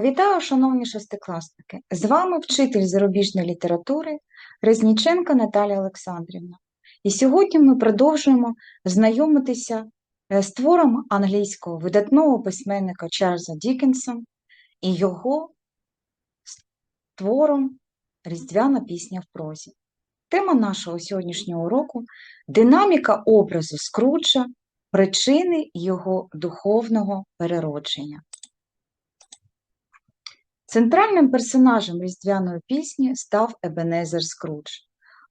Вітаю, шановні шестикласники! З вами вчитель зарубіжної літератури Резніченка Наталія Олександрівна. І сьогодні ми продовжуємо знайомитися е, з твором англійського видатного письменника Чарльза Дікенса і його твором Різдвяна пісня в прозі. Тема нашого сьогоднішнього уроку динаміка образу Скруджа, причини його духовного переродження. Центральним персонажем різдвяної пісні став Ебенезер Скрудж,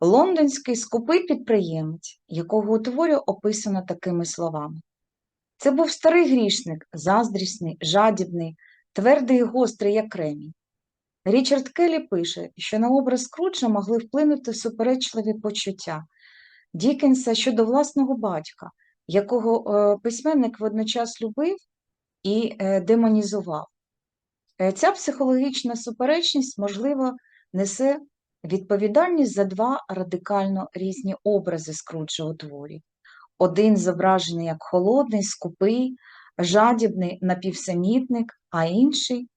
лондонський скупий підприємець, якого у творі описано такими словами. Це був старий грішник, заздрісний, жадібний, твердий і гострий, як кремінь. Річард Келлі пише, що на образ Скруджа могли вплинути суперечливі почуття Дікенса щодо власного батька, якого е, письменник водночас любив і е, демонізував. Е, ця психологічна суперечність, можливо, несе відповідальність за два радикально різні образи Скруджа у творі. Один зображений як холодний, скупий, жадібний напівсамітник, а інший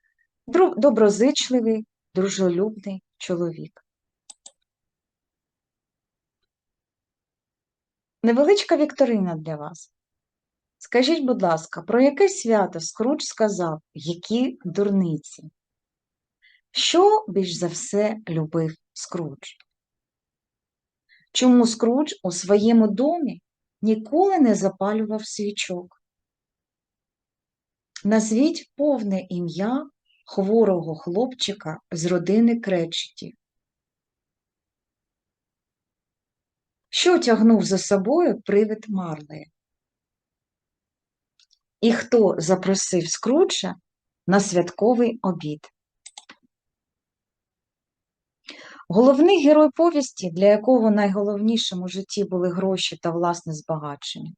доброзичливий, дружелюбний чоловік. Невеличка вікторина для вас. Скажіть, будь ласка, про яке свято Скрудж сказав, які дурниці? Що більш за все любив Скрудж? Чому Скрудж у своєму домі ніколи не запалював свічок? Назвіть повне ім'я хворого хлопчика з родини Кречеті. Що тягнув за собою привид Марлея? І хто запросив Скруджа на святковий обід. Головний герой повісті, для якого найголовнішим у житті були гроші та власне збагачення.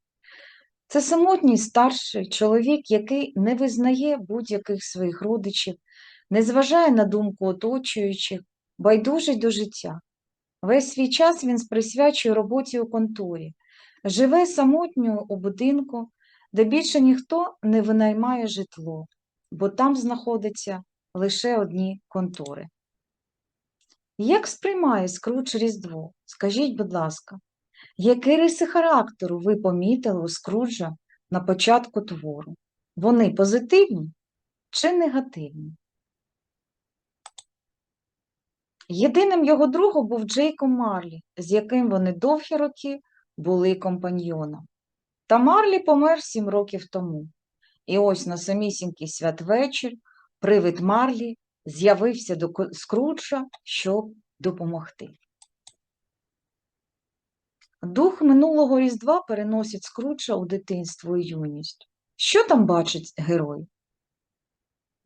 Це самотній старший чоловік, який не визнає будь-яких своїх родичів, не зважає на думку оточуючих, байдужий до життя. Весь свій час він присвячує роботі у конторі, живе самотньо у будинку, де більше ніхто не винаймає житло, бо там знаходяться лише одні контори. Як сприймає Скрудж Різдво? Скажіть, будь ласка, які риси характеру ви помітили у Скруджа на початку твору? Вони позитивні чи негативні? Єдиним його другом був Джейко Марлі, з яким вони довгі роки були компаньйоном. Та Марлі помер сім років тому. І ось на самісінький святвечір привид Марлі з'явився до Скруджа, щоб допомогти. Дух минулого Різдва переносить Скруджа у дитинство і юність. Що там бачить герой?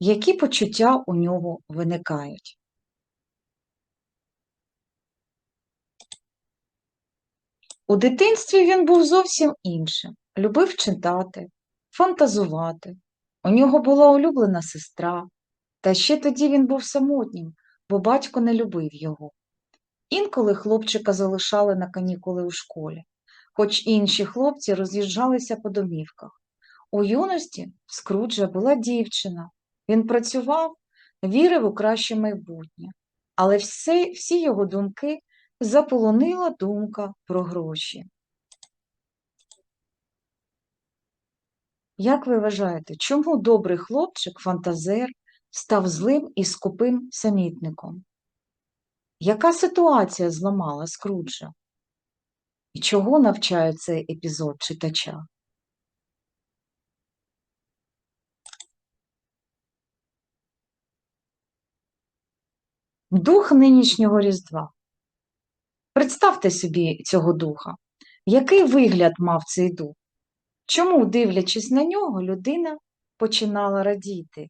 Які почуття у нього виникають? У дитинстві він був зовсім іншим, любив читати, фантазувати. У нього була улюблена сестра, та ще тоді він був самотнім, бо батько не любив його. Інколи хлопчика залишали на канікули у школі, хоч інші хлопці роз'їжджалися по домівках. У юності Скруджа була дівчина, він працював, вірив у краще майбутнє, але всі, всі його думки заполонила думка про гроші. Як ви вважаєте, чому добрий хлопчик, фантазер, став злим і скупим самітником? Яка ситуація зламала Скруджа? І чого навчає цей епізод читача? Дух нинішнього Різдва. Представте собі цього духа. Який вигляд мав цей дух? Чому, дивлячись на нього, людина починала радіти?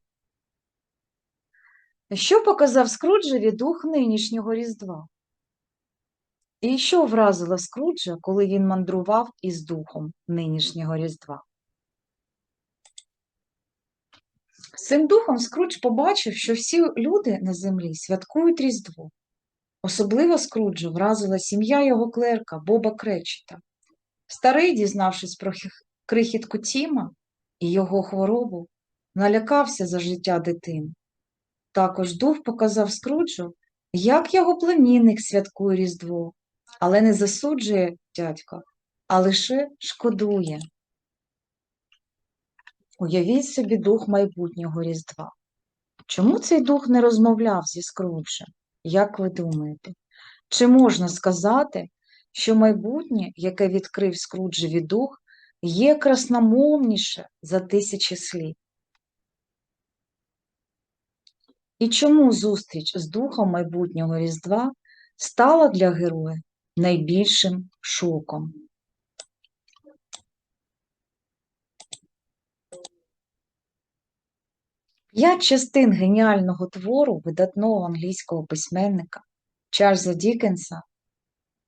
Що показав Скруджеві дух нинішнього Різдва? І що вразило Скруджа, коли він мандрував із духом нинішнього Різдва? З цим духом Скрудж побачив, що всі люди на землі святкують Різдво. Особливо Скруджа вразила сім'я його клерка Боба Кречета. Старий, дізнавшись про крихітку Тіма і його хворобу, налякався за життя дитини. Також дух показав Скруджу, як його племінник святкує Різдво, але не засуджує дядька, а лише шкодує. Уявіть собі дух майбутнього Різдва. Чому цей дух не розмовляв зі Скруджем? Як ви думаєте? Чи можна сказати, що майбутнє, яке відкрив Скруджеві дух, є красномовніше за тисячі слів? І чому зустріч з духом майбутнього Різдва стала для героя найбільшим шоком? П'ять частин геніального твору видатного англійського письменника Чарльза Дікенса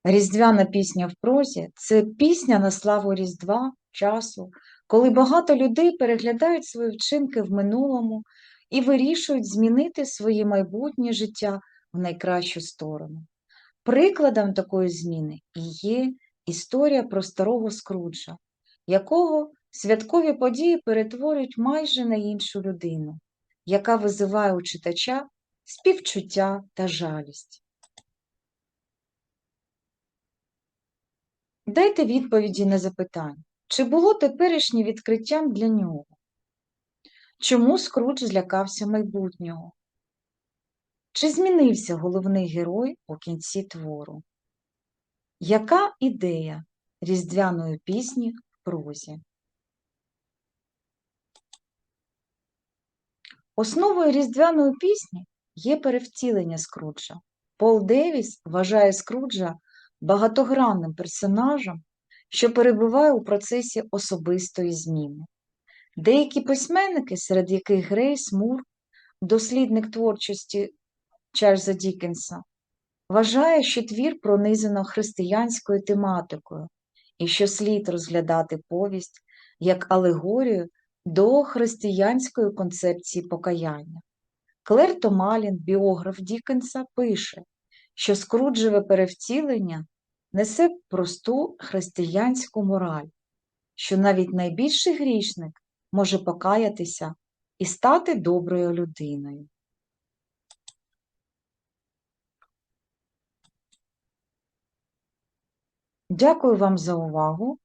Різдвяна пісня в прозі це пісня на славу Різдва, часу, коли багато людей переглядають свої вчинки в минулому і вирішують змінити своє майбутнє життя в найкращу сторону. Прикладом такої зміни і є історія про старого Скруджа, якого святкові події перетворюють майже на іншу людину, яка визиває у читача співчуття та жалість. Дайте відповіді на запитання, чи було теперішнє відкриттям для нього? Чому Скрудж злякався майбутнього? Чи змінився головний герой у кінці твору? Яка ідея різдвяної пісні в прозі? Основою різдвяної пісні є перевтілення Скруджа. Пол Девіс вважає Скруджа багатогранним персонажем, що перебуває у процесі особистої зміни. Деякі письменники, серед яких Грейс Мур, дослідник творчості Чарльза Дікенса, вважає, що твір пронизано християнською тематикою і що слід розглядати повість як алегорію до християнської концепції покаяння. Клер Томалін, біограф Дікенса, пише, що скруджеве перевтілення несе просту християнську мораль, що навіть найбільший грішник може покаятися і стати доброю людиною. Дякую вам за увагу.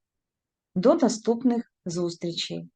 До наступних зустрічей!